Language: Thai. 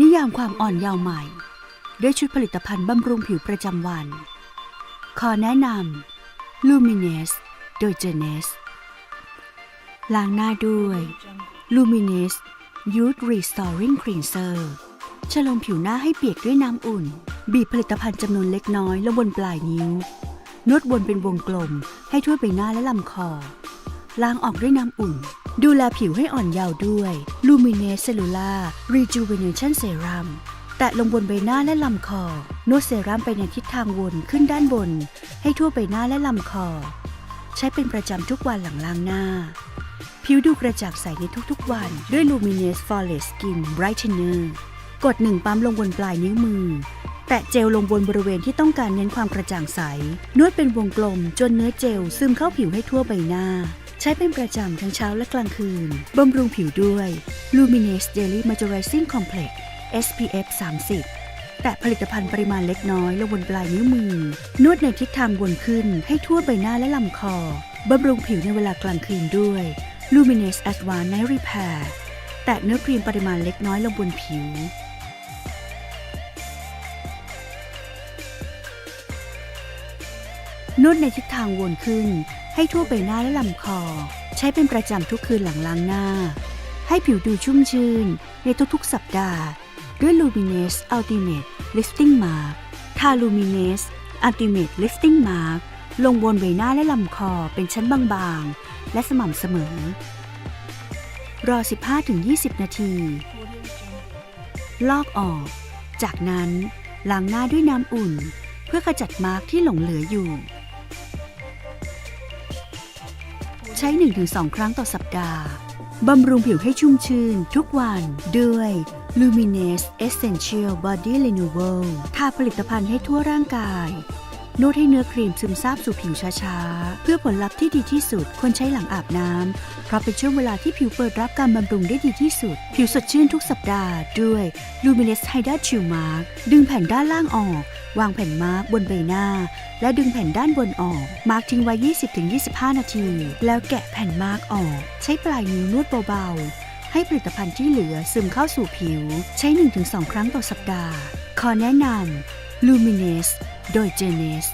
นิยามความอ่อนเยาว์ใหม่ ด้วยชุดผลิตภัณฑ์บำรุงผิวประจำวัน ขอแนะนำ Luminous โดย j e n e s ล้างหน้าด้วย Luminous Youth Restoring Cleanser ชะลมผิวหน้าให้เปียกด้วยน้ำอุ่น บีบผลิตภัณฑ์จำนวนเล็กน้อยลงบนปลายนิ้ว นวดวนเป็นวงกลมให้ทั่วใบหน้าและลำคอ ล้างออกด้วยน้ำอุ่น ดูแลผิวให้อ่อนเยาว์ด้วย Luminous Cellular Rejuvenation Serum แตะลงบนใบหน้าและลำคอ นวดเซรั่มไปในทิศทางวนขึ้นด้านบน ให้ทั่วใบหน้าและลำคอ ใช้เป็นประจำทุกวันหลังล้างหน้า ผิวดูกระจ่างใสในทุกๆวัน ด้วย Luminous Flawless Skin Brightener กดหนึ่งปั๊มลงบนปลายนิ้วมือ แตะเจลลงบนบริเวณที่ต้องการเน้นความกระจ่างใส นวดเป็นวงกลมจนเนื้อเจลซึมเข้าผิวให้ทั่วใบหน้า ใช้เป็นประจำทั้งเช้าและกลางคืน บำรุงผิวด้วย Luminous Daily Moisturizing Complex SPF 30 แตะผลิตภัณฑ์ปริมาณเล็กน้อยลงบนปลายนิ้วมือ นวดในทิศทางวนขึ้นให้ทั่วใบหน้าและลำคอ บำรุงผิวในเวลากลางคืนด้วย Luminous Advanced Night Repair แตะเนื้อครีมปริมาณเล็กน้อยลงบนผิวนวดในทิศทางวนขึ้น ให้ทั่วใบหน้าและลำคอ ใช้เป็นประจำทุกคืนหลังล้างหน้า ให้ผิวดูชุ่มชื่น ในทุกๆสัปดาห์ ด้วย Luminous Ultimate Lifting Mask ทา Luminous Ultimate Lifting Mask ลงบนใบหน้าและลำคอเป็นชั้นบางๆ และสม่ำเสมอ รอ 15-20 นาที ลอกออก จากนั้นล้างหน้าด้วยน้ำอุ่น เพื่อขจัดมาร์กที่หลงเหลืออยู่ ใช้ 1-2 ครั้งต่อสัปดาห์ บำรุงผิวให้ชุ่มชื่น ทุกวันด้วย Luminous Essential Body Renewal ทาผลิตภัณฑ์ให้ทั่วร่างกาย นวดให้เนื้อครีมซึมซาบสู่ผิวช้าๆ เพื่อผลลัพธ์ที่ดีที่สุดควรใช้หลังอาบน้ำ เพราะเป็นช่วงเวลาที่ผิวเปิดรับการบำรุงได้ดีที่สุด ผิวสดชื่นทุกสัปดาห์ด้วย Luminous Hydra Chill Mask ดึงแผ่นด้านล่างออก วางแผ่นมาร์กบนใบหน้า และดึงแผ่นด้านบนออก มาร์กทิ้งไว้ 20-25 นาที แล้วแกะแผ่นมาร์กออก ใช้ปลายนิ้วนวดเบาๆ ให้ผลิตภัณฑ์ที่เหลือซึมเข้าสู่ผิว ใช้ 1-2 ครั้งต่อสัปดาห์ ขอแนะนำ Luminous โดย j e n e s